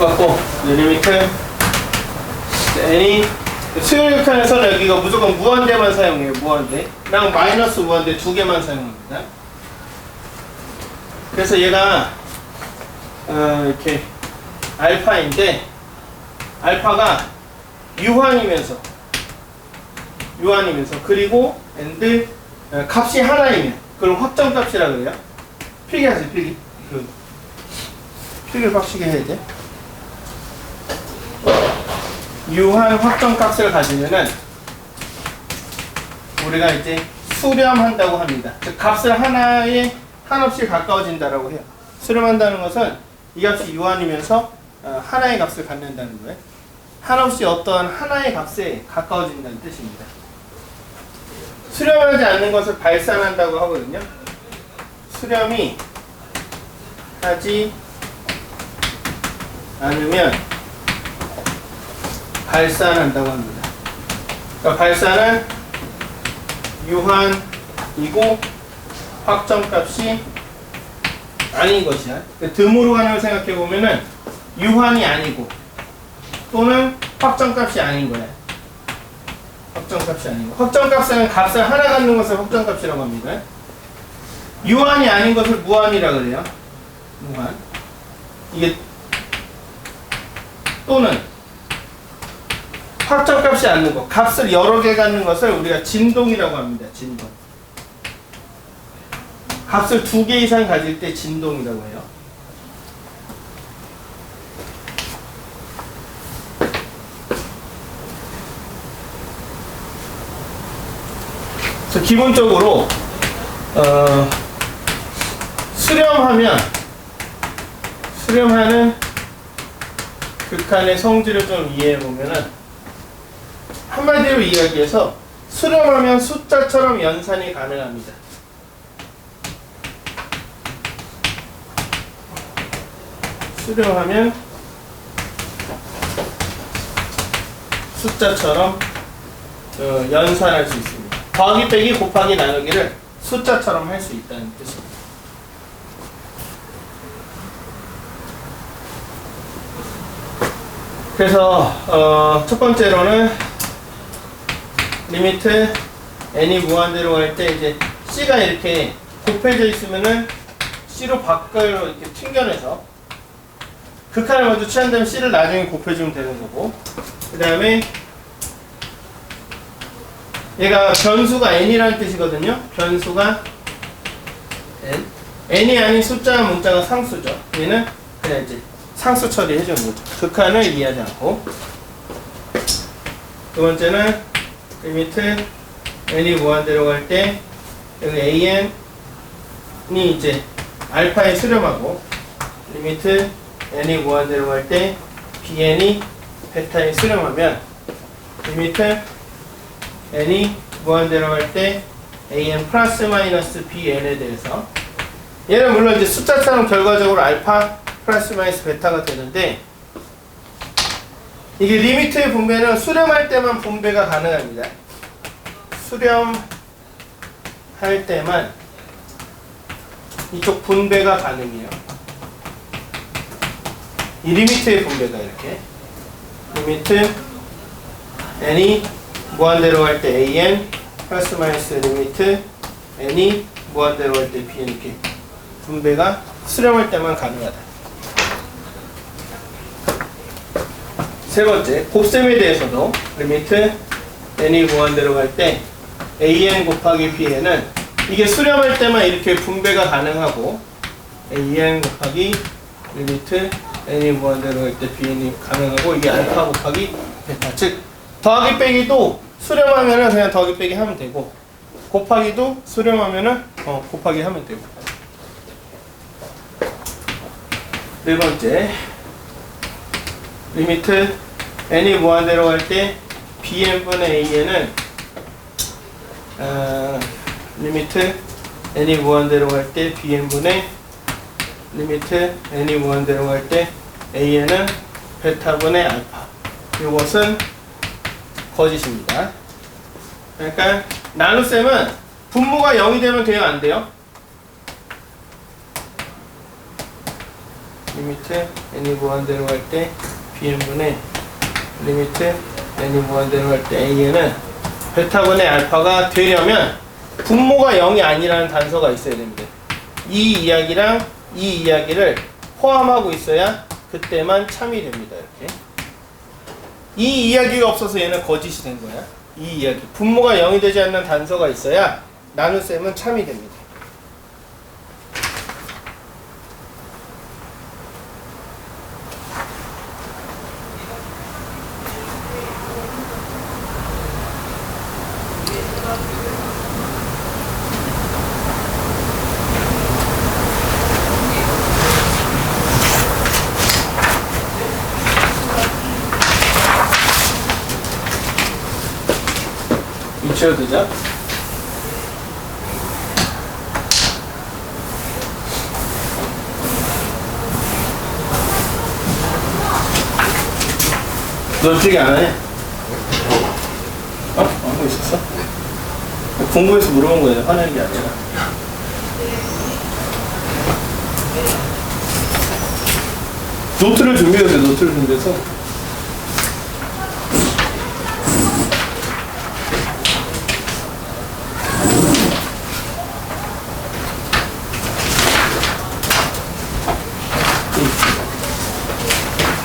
똑같고 리미트 n이 수열 극한에서는 여기가 무조건 무한대만 사용해요 무한대. 랑 마이너스 무한대 두 개만 사용합니다. 그래서 얘가 어, 이렇게 알파인데 알파가 유한이면서 유한이면서 그리고 엔드 어, 값이 하나이면 그럼 확정값이라 그래요. 필기하세요 필기. 그 필기를 빡시게 해야 돼 유한 확정값을 가지면은 우리가 이제 수렴한다고 합니다. 즉 값을 하나에 한없이 가까워진다라고 해요. 수렴한다는 것은 이 값이 유한이면서 어, 하나의 값을 갖는다는 거예요. 한없이 어떠한 하나의 값에 가까워진다는 뜻입니다. 수렴하지 않는 것을 발산한다고 하거든요. 수렴이 하지 않으면 발산한다고 합니다. 그러니까 발산은 유한이고 확정값이 아닌 것이야. 그 듬으로 가는 걸 생각해 보면은 유한이 아니고 또는 확정값이 아닌 거야. 확정값이 아니고 확정값은 값을 하나 갖는 것을 확정값이라고 합니다. 유한이 아닌 것을 무한이라 그래요. 무한. 이게 또는 확정 값이 않는 것, 값을 여러 개 갖는 것을 우리가 진동이라고 합니다. 진동. 값을 두 개 이상 가질 때 진동이라고 해요. 그래서 기본적으로 어, 수렴하면 수렴하는 극한의 성질을 좀 이해해 보면은 한마디로 이야기해서 수렴하면 숫자처럼 연산이 가능합니다. 수렴하면 숫자처럼 어, 연산할 수 있습니다. 더하기 빼기 곱하기 나누기를 숫자처럼 할 수 있다는 뜻입니다. 그래서 어, 첫 번째로는 리미트 n이 무한대로 갈 때 이제 c가 이렇게 곱해져 있으면은 c로 바꿔로 이렇게 튕겨내서 극한을 먼저 취한 다음에 c를 나중에 곱해주면 되는 거고 그 다음에 얘가 변수가 n이라는 뜻이거든요. 변수가 n. n이 아닌 숫자 문자가 상수죠. 얘는 그냥 이제 상수 처리해주는 거죠. 극한을 이해하지 않고. 두 번째는 리미트 n이 무한대로 갈 때 여기 an이 이제 알파에 수렴하고 리미트 n이 무한대로 갈 때 bn이 베타에 수렴하면 리미트 n이 무한대로 갈 때 an 플러스 마이너스 bn에 대해서 얘는 물론 이제 숫자처럼 결과적으로 알파 플러스 마이너스 베타가 되는데 이게 리미트의 분배는 수렴할 때만 분배가 가능합니다. 수렴할 때만 이쪽 분배가 가능해요. 이 리미트의 분배가 이렇게 리미트 n이 무한대로 갈때 an 플러스 마이너스 리미트 n이 무한대로 갈때 bn 이렇게 분배가 수렴할 때만 가능하다. 세 번째, 곱셈에 대해서도 리미트 n이 무한대로 갈 때 an 곱하기 bn은 이게 수렴할 때만 이렇게 분배가 가능하고 an 곱하기 리미트 n이 무한대로 갈 때 bn이 가능하고 이게 알파 곱하기 베타. 즉 더하기 빼기도 수렴하면은 그냥 더하기 빼기 하면 되고 곱하기도 수렴하면은 어, 곱하기 하면 되고. 네 번째 리미트 n이 무한대로 갈 때 bn분의 a는 어, 리미트 n이 무한대로 갈 때 bn분의 리미트 n이 무한대로 갈 때 a는 베타분의 알파 이것은 거짓입니다 그러니까 나눗셈은 분모가 0이 되면 돼요 안 돼요? 리미트 n이 무한대로 갈 때 bn분의 리미트 n이 무한대로 갈때 a는 베타분의 알파가 되려면 분모가 0이 아니라는 단서가 있어야 됩니다. 이 이야기랑 이 이야기를 포함하고 있어야 그때만 참이 됩니다. 이렇게. 이 이야기가 없어서 얘는 거짓이 된 거야. 이 이야기. 분모가 0이 되지 않는 단서가 있어야 나눗셈은 참이 됩니다. 유치해도 되죠? 너 어떻게 안 해? 어? 하고 있었어? 공부해서 물어본 거예요. 화내는 게 아니라. 노트를 준비해서 노트를 준비해서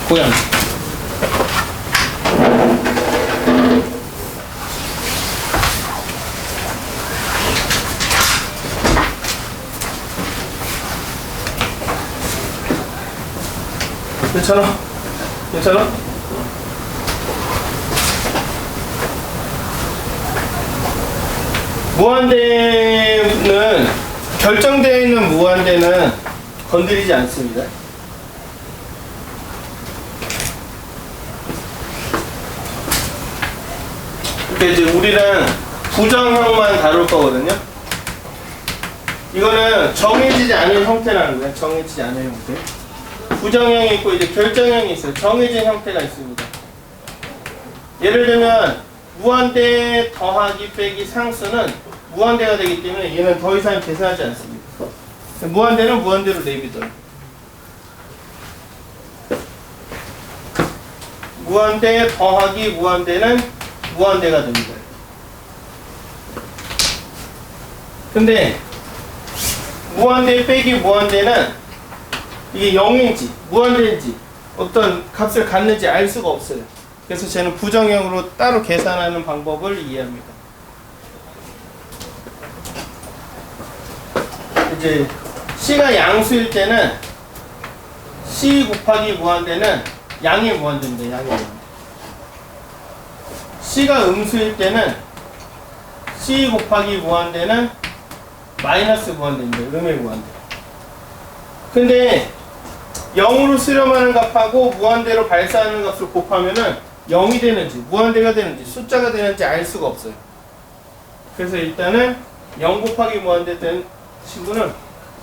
고양 괜찮아? 괜찮아? 무한대는 결정되어 있는 무한대는 건드리지 않습니다. 근데 이제 우리는 부정형만 다룰 거거든요. 이거는 정해지지 않은 형태라는 거예요. 정해지지 않은 형태. 부정형이 있고 이제 결정형이 있어요. 정해진 형태가 있습니다. 예를 들면 무한대 더하기 빼기 상수는 무한대가 되기 때문에 얘는 더 이상 계산하지 않습니다. 무한대는 무한대로 내비둬요. 무한대 더하기 무한대는 무한대가 됩니다. 근데 무한대 빼기 무한대는 이게 0인지 무한대인지 어떤 값을 갖는지 알 수가 없어요. 그래서 쟤는 부정형으로 따로 계산하는 방법을 이해합니다. 이제 C가 양수일 때는 C 곱하기 무한대는 양의 무한대입니다. 양의 무한대. C가 음수일 때는 C 곱하기 무한대는 마이너스 무한대입니다. 음의 무한대. 근데 0으로 수렴하는 값하고 무한대로 발사하는 값을 곱하면은 0이 되는지 무한대가 되는지 숫자가 되는지 알 수가 없어요. 그래서 일단은 0 곱하기 무한대 된 친구는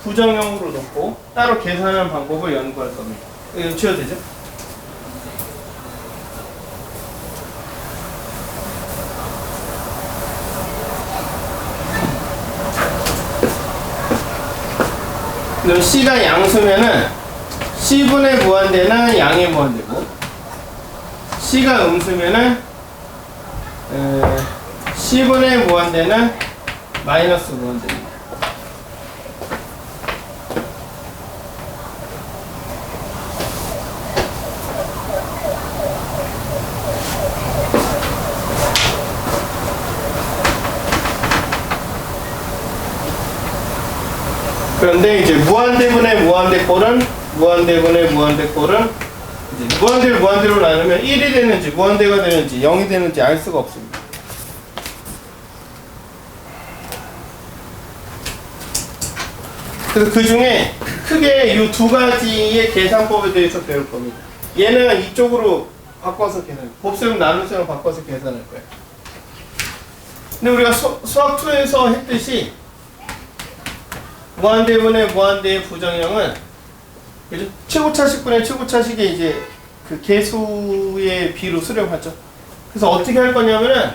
부정형으로 놓고 따로 계산하는 방법을 연구할 겁니다. 이거 치워도 되죠? 그럼 C가 양수면은 C분의 무한대는 양의 무한대고 C가 음수면은 에, C분의 무한대는 마이너스 무한대 그런데 이제 무한대분의 무한대꼴은 무한대분의 무한대꼴은 무한대를 무한대로 나누면 1이 되는지 무한대가 되는지 0이 되는지 알 수가 없습니다. 그래서 그 중에 크게 이 두 가지의 계산법에 대해서 배울 겁니다. 얘는 이쪽으로 바꿔서 계산, 곱셈 나눗셈을 바꿔서 계산할 거예요. 근데 우리가 수, 수학 2에서 했듯이 무한대분의 무한대의 부정형은 그죠? 최고차식분의 최고차식의 이제 그 개수의 비로 수렴하죠. 그래서 어떻게 할 거냐면은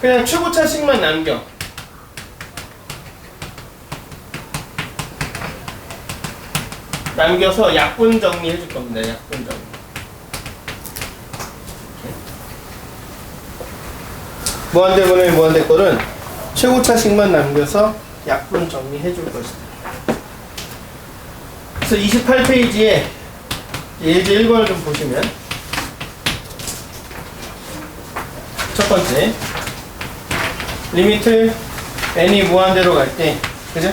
그냥 최고차식만 남겨. 남겨서 약분 정리해 줄 겁니다. 약분 정리. 무한대분의 무한대꼴은 최고차식만 남겨서 약분 정리해 줄 것이다. 그래서 28페이지에 예제 1번을 좀 보시면 첫 번째 리미트 n이 무한대로 갈 때 그죠?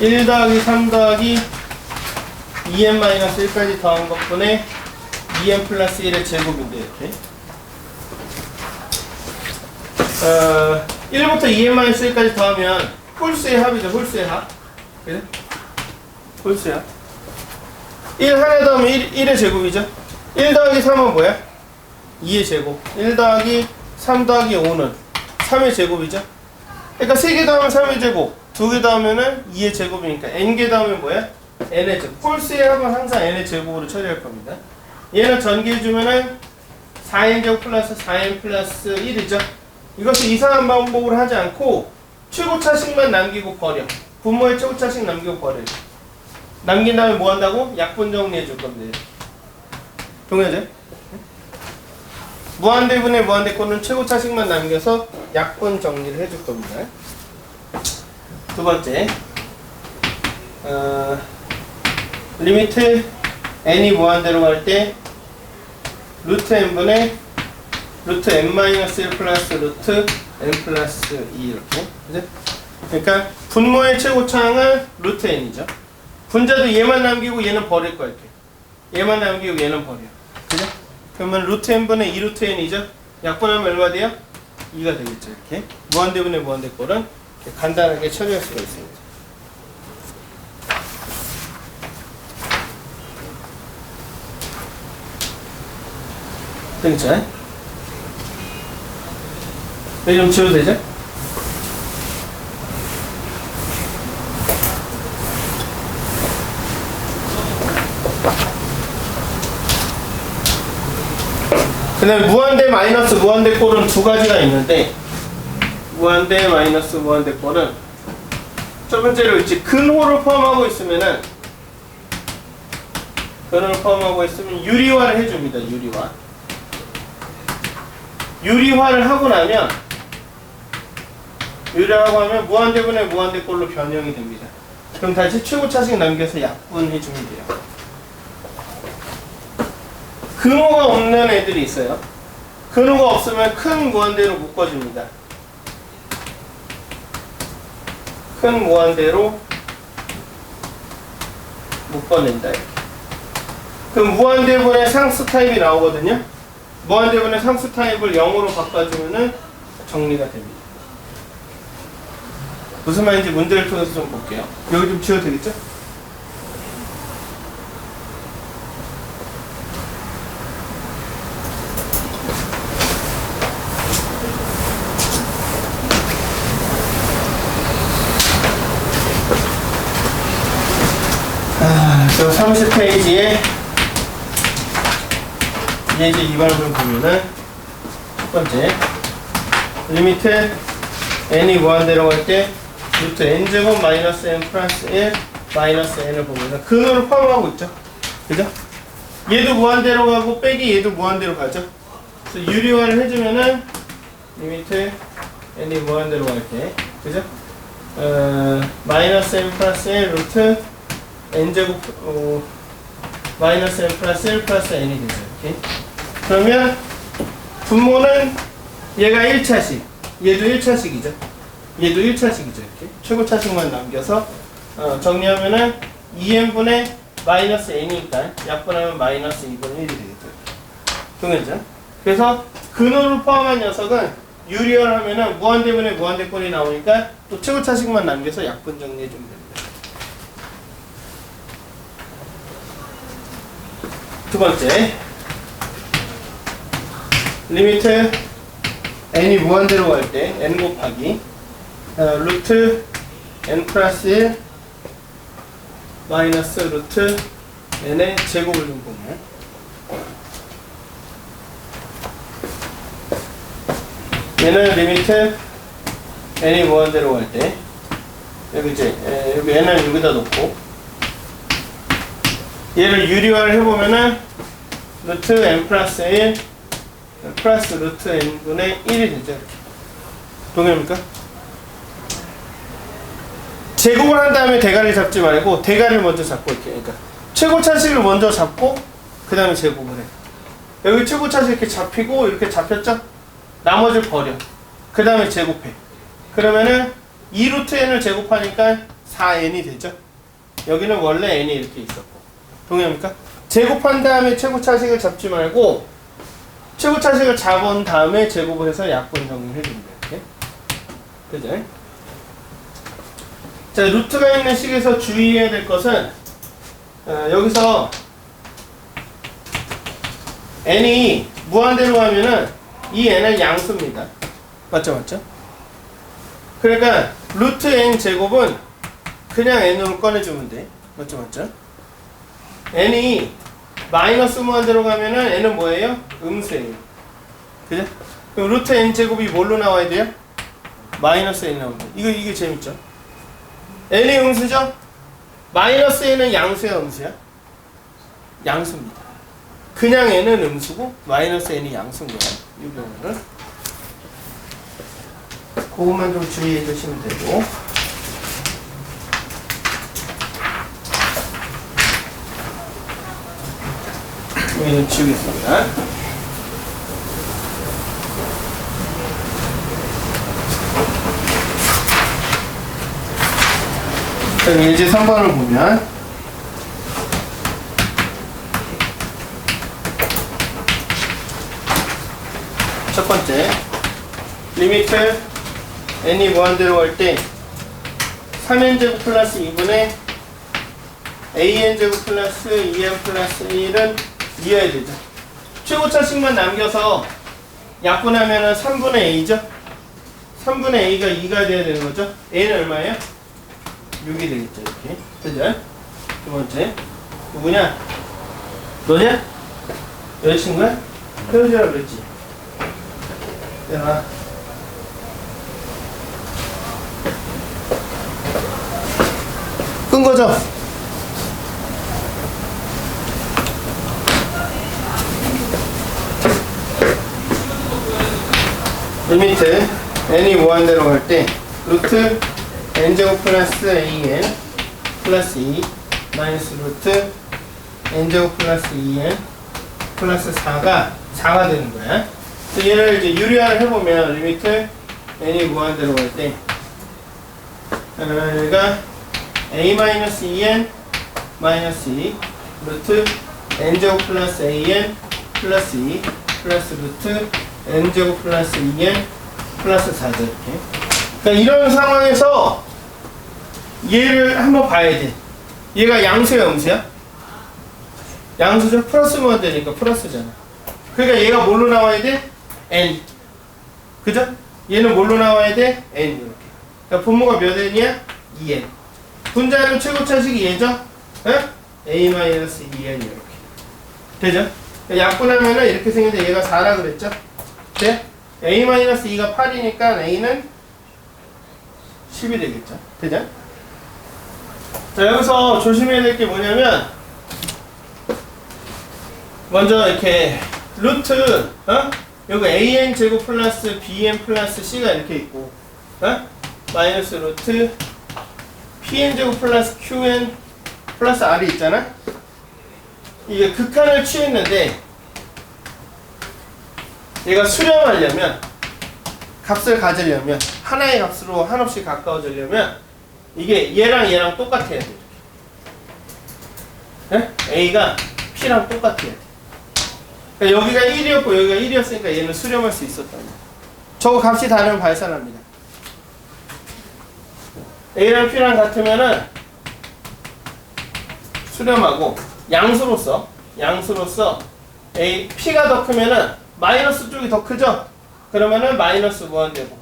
1 더하기 3 더하기 2n-1까지 더한 것분의 2n 플러스 1의 제곱인데 이렇게 어, 1부터 2n-1까지 더하면 홀수의 합이죠 홀수의 합. 그죠? 홀수의 합. 1 하나 더하면 1, 1의 제곱이죠? 1 더하기 3은 뭐야? 2의 제곱. 1 더하기 3 더하기 5는 3의 제곱이죠? 그러니까 3개 더하면 3의 제곱 2개 더하면은 2의 제곱이니까 n개 더하면 뭐야? n의 제곱. 홀수의 합은 항상 n의 제곱으로 처리할 겁니다. 얘는 전개해주면은 4n 제곱 플러스 4n 플러스 1이죠? 이것을 이상한 방법으로 하지 않고 최고차식만 남기고 버려. 분모의 최고차식 남기고 버려. 남긴 다음에 뭐 한다고? 약분 정리해 줄 건데. 동의하죠? 무한대분의 무한대꼴은 최고차식만 남겨서 약분 정리를 해줄 겁니다. 두 번째. 어, 리미트 n이 무한대로 갈 때 루트 n분의 루트 n-1 플러스 루트 n 플러스 2 이렇게 그죠? 그러니까 분모의 최고차항은 루트 n이죠 분자도 얘만 남기고 얘는 버릴 거야 이렇게 얘만 남기고 얘는 버려 그죠? 그러면 루트 n분의 2 루트 n이죠 약분하면 얼마 돼요? 2가 되겠죠 이렇게 무한대분의 무한대꼴은 간단하게 처리할 수가 있습니다 되겠죠? 여기 좀 지워도 되죠? 그 다음에 무한대 마이너스 무한대 꼴은 두 가지가 있는데 무한대 마이너스 무한대 꼴은 첫 번째로 있지 근호를 포함하고 있으면은 근호를 포함하고 있으면 유리화를 해줍니다 유리화 유리화를 하고 나면 유리화하고 하면 무한대분의 무한대꼴로 변형이 됩니다. 그럼 다시 최고 차식 남겨서 약분해 주면 돼요. 근호가 없는 애들이 있어요. 근호가 없으면 큰 무한대로 묶어줍니다. 큰 무한대로 묶어낸다. 이렇게. 그럼 무한대분의 상수 타입이 나오거든요. 무한대분의 상수 타입을 0으로 바꿔주면은 정리가 됩니다. 무슨 말인지 문제를 통해서 좀 볼게요. 여기 좀 지워도 되겠죠? 아, 저 30페이지에 예제 2번을 좀 보면은 첫 번째 리미트 n이 무한대로 갈때 루트 n제곱 마이너스 n 플러스 1 마이너스 n을 보면은 근호를 포함하고 있죠. 그죠? 얘도 무한대로 가고 빼기 얘도 무한대로 가죠. 그래서 유리화를 해주면은 리미트 n이 무한대로 갈 때 그죠? 어, 마이너스 n 플러스 1 루트 n제곱 어, 마이너스 n 플러스 1 플러스 n이 되죠. 이렇게 그러면 분모는 얘가 1차식. 얘도 1차식이죠. 얘도 1차식이죠. 이렇게 최고 차식만 남겨서 어, 정리하면은 2n분의 마이너스 n이니까 약분하면 마이너스 2분의 1이 되겠죠. 동현죠? 그래서 근호를 포함한 녀석은 유리화를 하면은 무한대분의 무한대꼴이 나오니까 또 최고 차식만 남겨서 약분 정리해 주면 됩니다. 두 번째. 리미트 n이 무한대로 갈 때 n 곱하기 어, 루트 n 플러스 1 마이너스 루트 n의 제곱을 좀 보면 얘는 리미트 n이 무한대로 갈 때 여기 이제 에, 여기 n을 여기다 놓고 얘를 유리화를 해보면은 루트 n 플러스 1 플러스 루트 n분의 1이 되죠. 이렇게. 동의합니까? 제곱을 한 다음에 대가리 잡지 말고 대가리를 먼저 잡고 이렇게 그러니까 최고 차식을 먼저 잡고 그 다음에 제곱을 해. 여기 최고 차식 이렇게 잡히고 이렇게 잡혔죠? 나머지를 버려. 그 다음에 제곱해. 그러면은 2루트 n을 제곱하니까 4n이 되죠? 여기는 원래 n이 이렇게 있었고. 동의합니까? 제곱한 다음에 최고 차식을 잡지 말고 최고 차식을 잡은 다음에 제곱을 해서 약분 정리를 해줍니다. 이렇게. 그죠? 자, 루트가 있는 식에서 주의해야 될 것은 어, 여기서 n이 무한대로 가면은 이 n은 양수입니다. 맞죠, 맞죠? 그러니까 루트 n 제곱은 그냥 n으로 꺼내주면 돼. 맞죠, 맞죠? n이 마이너스 무한대로 가면은 n은 뭐예요? 음수예요. 그죠? 그럼 루트 n 제곱이 뭘로 나와야 돼요? 마이너스 n 나옵니다. 이거 이게 재밌죠? N이 음수죠? 마이너스 n은 양수야, 음수야? 양수입니다. 그냥 n은 음수고 마이너스 n이 양수인 거야. 이 경우는. 그것만 좀 주의해 주시면 되고. 여기는 지우겠습니다. 그럼 예제 3번을 보면 첫 번째 리미트 n이 무한대로 갈때 3n제곱 플러스 2분의 an제곱 플러스 2n 플러스 1은 이어야 되죠. 최고차식만 남겨서 약분하면은 3분의 a죠. 3분의 a가 2가 돼야 되는 거죠. A는 얼마예요? 6이 되겠죠 이렇게 그죠? 두 번째 누구냐? 너냐? 여자친구야? 헤어지라 그랬지 야끈 거죠? 리미트 n이 무한대로 갈 때 루트 n제곱 플러스 an 플러스 2 마이너스 루트 n제곱 플러스 2n 플러스 4가 4가 되는 거야. 그래서 얘를 이제 유리화를 해보면 리미트 n이 무한대로 갈때 어, 얘가 a 마이너스 2n 마이너스 2 루트 n제곱 플러스 an 플러스 2 플러스 루트 n제곱 플러스 2n 플러스 4죠 이렇게 그러니까 이런 상황에서 얘를 한번 봐야 돼 얘가 양수야 음수야? 양수죠? 플러스면 되니까 플러스잖아 그러니까 얘가 뭘로 나와야 돼? n 그죠? 얘는 뭘로 나와야 돼? n 이렇게 그러니까 분모가 몇 n이야? 2n 분자는 최고 차식이 얘죠? 에? a-2n 이렇게 되죠? 약분하면은 이렇게 생겼는데 얘가 4라 그랬죠? 네? a-2가 8이니까 a는 10이 되겠죠? 되죠? 자 여기서 조심해야 될 게 뭐냐면 먼저 이렇게 루트 어? 여기 an 제곱 플러스 bn 플러스 c가 이렇게 있고 어? 마이너스 루트 pn 제곱 플러스 qn 플러스 r이 있잖아 이게 극한을 취했는데 얘가 수렴하려면 값을 가지려면 하나의 값으로 한없이 가까워지려면 이게 얘랑 얘랑 똑같아야 돼. 네? A가 P랑 똑같아야 돼. 그러니까 여기가 1이었고 여기가 1이었으니까 얘는 수렴할 수 말이야. 저거 값이 다르면 발산합니다. A랑 P랑 같으면은 수렴하고 양수로서 양수로서 A P가 더 크면은 마이너스 쪽이 더 크죠? 그러면은 마이너스 무한되고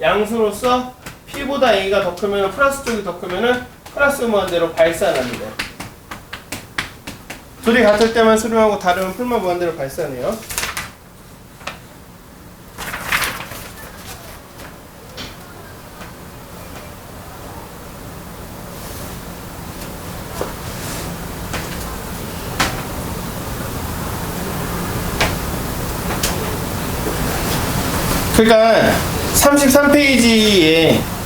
양수로서 P보다 A가 더 크면 플러스 쪽이 더 크면 플러스 무한대로 발산합니다. 둘이 같을 때만 수렴하고 다르면 풀만 무한대로 발산해요. 그러니까 33페이지에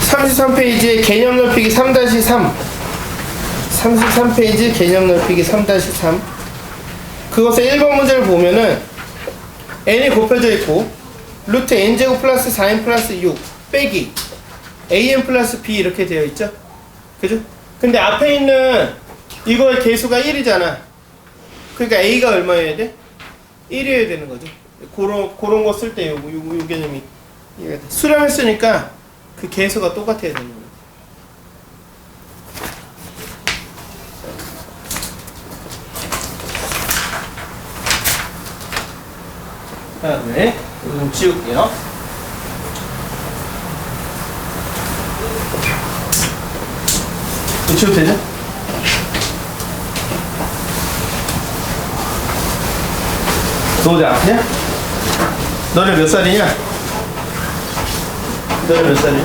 (33) 페이지에 개념 넓히기 3-3 33페이지 개념 넓히기 3-3 그것의 1번 문제를 보면은 n이 곱해져 있고 루트 n제곱 플러스 4n 플러스 6 빼기 an 플러스 b 이렇게 되어 있죠? 그죠? 근데 앞에 있는 이거의 개수가 1이잖아 그러니까 a가 얼마여야 돼? 1이어야 되는 거죠 그런, 그런 거 쓸 때 요거, 요거, 요 개념이. 수렴했으니까 그 개수가 똑같아야 되는 거예요 다음에 좀 지울게요. 지워도 되죠? 너 어디 아프냐? 너네 몇 살이냐? 너네 몇 살이야?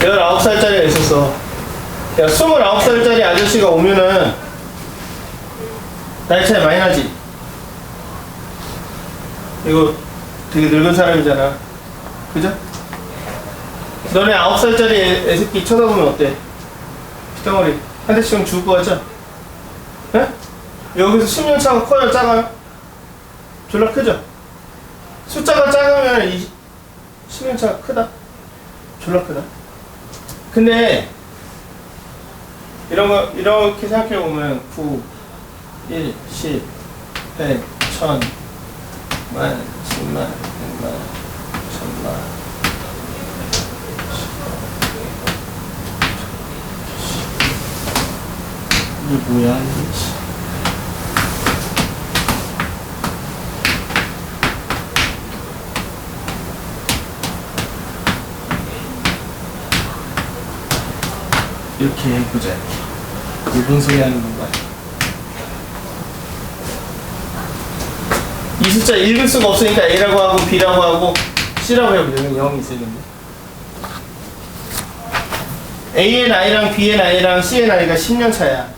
19살짜리가 있었어. 야, 29살짜리 아저씨가 오면은 나이 차이 많이 나지? 이거 되게 늙은 사람이잖아. 그죠? 너네 아홉 살짜리 애, 새끼 쳐다보면 어때? 덩어리 한 대씩 죽을 거 같죠? 예? 여기서 10년 차가 커요, 작아요? 졸라 크죠? 숫자가 작으면 이 10년 차가 크다? 졸라 크다? 근데 이런 거 이렇게 생각해 보면 9, 1, 10, 100, 1000 만, 십만, 백만, 천만. 이게 뭐야, 이렇게 해보자, 이렇게. 무슨 소리 하는 건가? 이 숫자 읽을 수가 없으니까 A라고 하고 B라고 하고 C라고 해보려면 0이 있어야 됩니다. ANI랑 BNI랑 CNI가 10년 차야.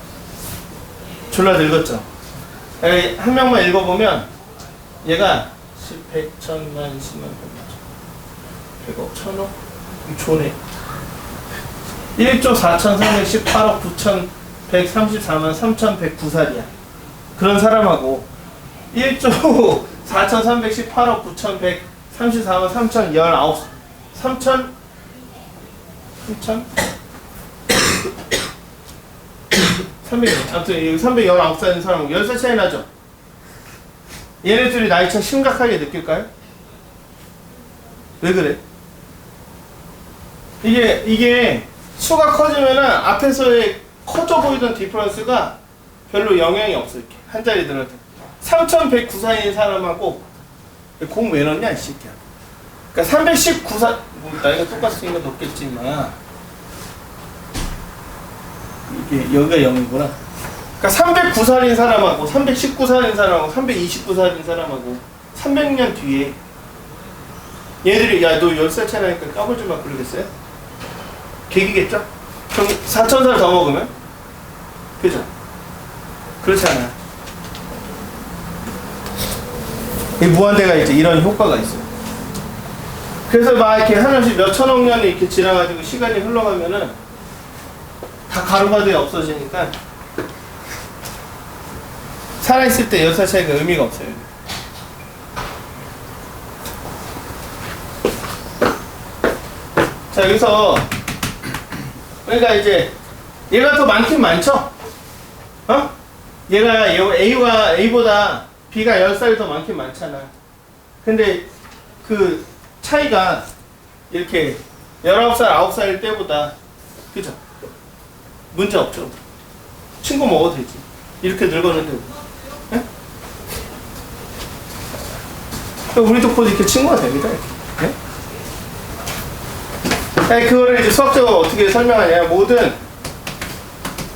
졸라 늙었죠. 한 명만 읽어보면 얘가 10, 100, 1000만, 10만, 100만, 100억, 1000억? 조네. 1조 4,318억 9,134만 3,109살이야. 그런 사람하고 1조 4,318억 9,134만 3,019 3,000 3,000 300 아무튼 여기 319살인 사람은 10살 차이 나죠? 얘네 둘이 나이 차 심각하게 느낄까요? 왜 그래? 이게 이게 수가 커지면은 앞에서의 커져 보이던 디퍼런스가 별로 영향이 없어 이렇게. 한 자리 들어도 3109살인 사람하고 공 왜 넣냐 이 새끼야. 그러니까 319살 뭐 나이가 똑같으니까 높겠지만 이게 여기가 0이구나. 그러니까 309살인 사람하고 319살인 사람하고 329살인 사람하고 300년 뒤에 얘들이 야 너 10살 차이 나니까 까불 좀마 그러겠어요? 계기겠죠? 그럼 4천살 더 먹으면? 그죠? 그렇지 않아요 이 무한대가 이제 이런 효과가 있어요. 그래서 막 이렇게 하나씩 몇 천억 년이 이렇게 지나가지고 시간이 흘러가면은 다 가루가 돼 없어지니까 살아있을 때 여섯 차이가 의미가 없어요. 자 여기서 그러니까 이제 얘가 더 많긴 많죠? 어? 얘가 A와 A보다 B가 10살 더 많긴 많잖아. 근데 그 차이가 이렇게 19살, 9살일 때보다 그죠? 문제 없죠. 친구 먹어도 되지. 이렇게 늙었는데. 예? 우리도 곧 이렇게 친구가 됩니다. 이렇게. 예? 아니, 그거를 이제 수학적으로 어떻게 설명하냐. 모든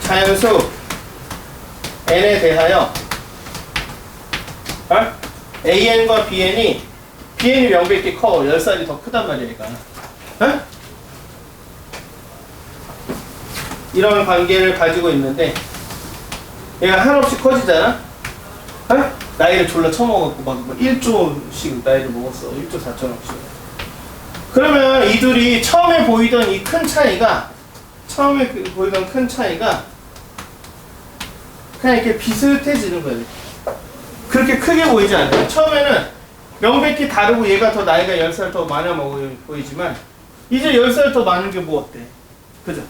자연수 n에 대하여 어? an과 bn이 bn이 명백히 커. 10살이 더 크단 말이니까. 어? 이런 관계를 가지고 있는데 얘가 한없이 커지잖아? 어? 나이를 졸라 처먹었고 막 뭐, 1조씩 나이를 먹었어. 1조 4천억씩. 그러면 이들이 처음에 보이던 이 큰 차이가 처음에 그 보이던 큰 차이가 그냥 이렇게 비슷해지는 거예요 그렇게 크게 보이지 않아요 처음에는 명백히 다르고 얘가 더 나이가 10살 더 많아 보이- 보이지만 이제 10살 더 많은 게 뭐 어때 그죠?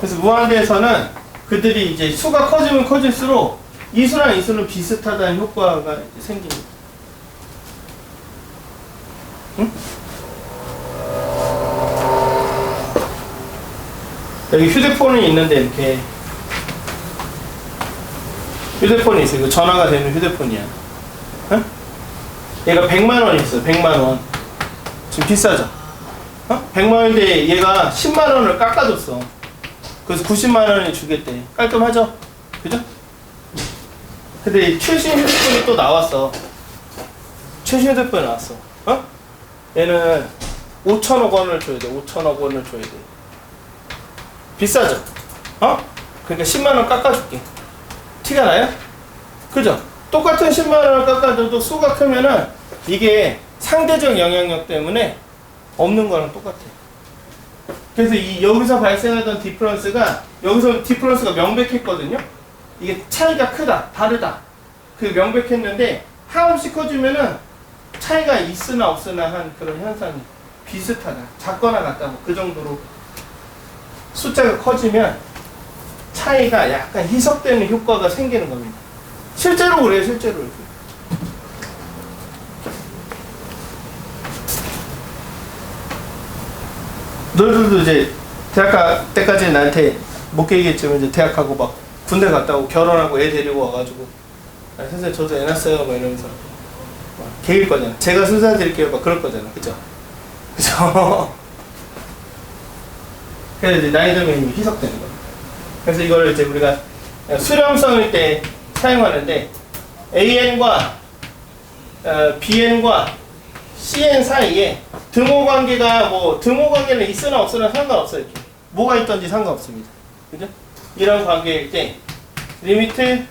그래서 무한대에서는 그들이 이제 수가 커지면 커질수록 이수랑 이수는 비슷하다는 효과가 생깁니다. 응? 여기 휴대폰이 있는데 이렇게 휴대폰이 있어요. 이거 전화가 되는 휴대폰이야. 응? 얘가 100만 원 있어. 100만 원. 지금 비싸죠? 어? 100만 원인데 얘가 10만 원을 깎아줬어. 그래서 90만 원에 주겠대. 깔끔하죠? 그죠? 근데 이 최신 휴대폰이 또 나왔어. 최신 휴대폰이 나왔어. 어? 얘는 5천억 원을 줘야 돼. 5천억 원을 줘야 돼. 비싸죠? 어? 그러니까 10만 원 깎아줄게. 티가 나요? 그죠? 똑같은 10만 원을 깎아줘도 수가 크면은 이게 상대적 영향력 때문에 없는 거랑 똑같아. 그래서 이 여기서 발생하던 디퍼런스가 여기서 디퍼런스가 명백했거든요. 이게 차이가 크다, 다르다. 그 명백했는데 한없이 커지면은 차이가 있으나 없으나 한 그런 현상이 비슷하다. 작거나 같다. 뭐 그 정도로 숫자가 커지면 차이가 약간 희석되는 효과가 생기는 겁니다. 실제로 그래요, 실제로. 너희들도 이제 대학 가 때까지 나한테 못 깨겠지만 이제 대학하고 막 군대 갔다 오고 결혼하고 애 데리고 와가지고 아, 선생님 저도 애 낳았어요 막 이러면서 막 개일 거잖아 제가 순서 드릴게요 막 그럴 거잖아 그죠 그죠 그래서 이제 나이 들면 희석되는 거야 그래서 이거를 이제 우리가 수렴성일 때 사용하는데 AN과 어, BN과 CN 사이에 등호 관계가 뭐 등호 관계는 있으나 없으나 상관없어요. 이렇게. 뭐가 있던지 상관없습니다. 그죠? 이런 관계일 때 리미트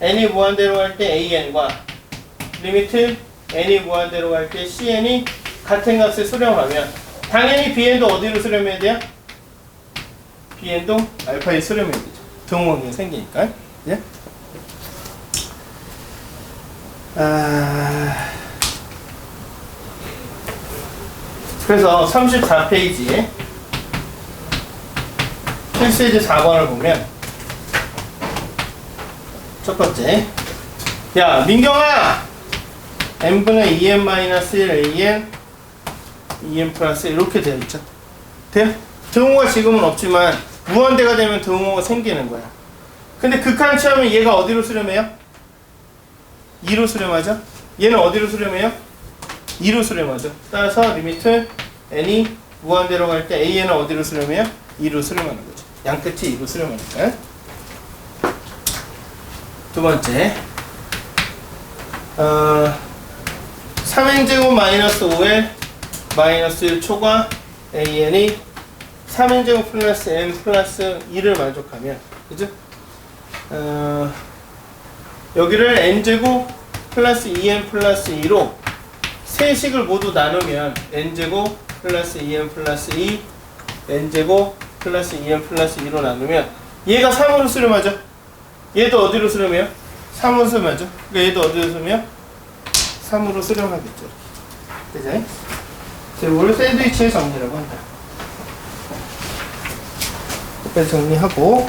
n이 무한대로 갈때 an과 리미트 n이 무한대로 갈 때 cn이 같은 값을 수렴하면 당연히 bn도 어디로 수렴해야 돼요? bn도 알파에 수렴해야 되죠. 등호 관계가 생기니까. 예? 아... 그래서 34페이지에 1세지 4번을 보면 첫 번째 야 민경아 n분의 2n 마이너스 1 an 2n 플러스 1 이렇게 되어 있죠 돼요? 등호가 지금은 없지만 무한대가 되면 등호가 생기는 거야 근데 극한 취하면 얘가 어디로 수렴해요? 2로 수렴하죠? 얘는 어디로 수렴해요? 2로 수렴하죠. 따라서 리미트 n이 무한대로 갈 때 an은 어디로 수렴해요? 2로 수렴하는 거죠. 양 끝이 2로 수렴하니까. 두 번째. 어, 3n제곱 마이너스 5l 마이너스 1 초과 an이 3n제곱 플러스 n 플러스 2를 만족하면 그죠? 어, 여기를 n제곱 플러스 2n 플러스 2로 세 식을 모두 나누면 n제곱 플러스 2n 플러스 2 n제곱 플러스 2n 플러스 2로 나누면 얘가 3으로 수렴하죠 얘도 어디로 수렴해요? 3으로 수렴하죠 그러니까 얘도 어디로 수렴해요? 3으로 수렴하겠죠 그죠? 이걸 샌드위치의 정리라고 한다 그래서 정리하고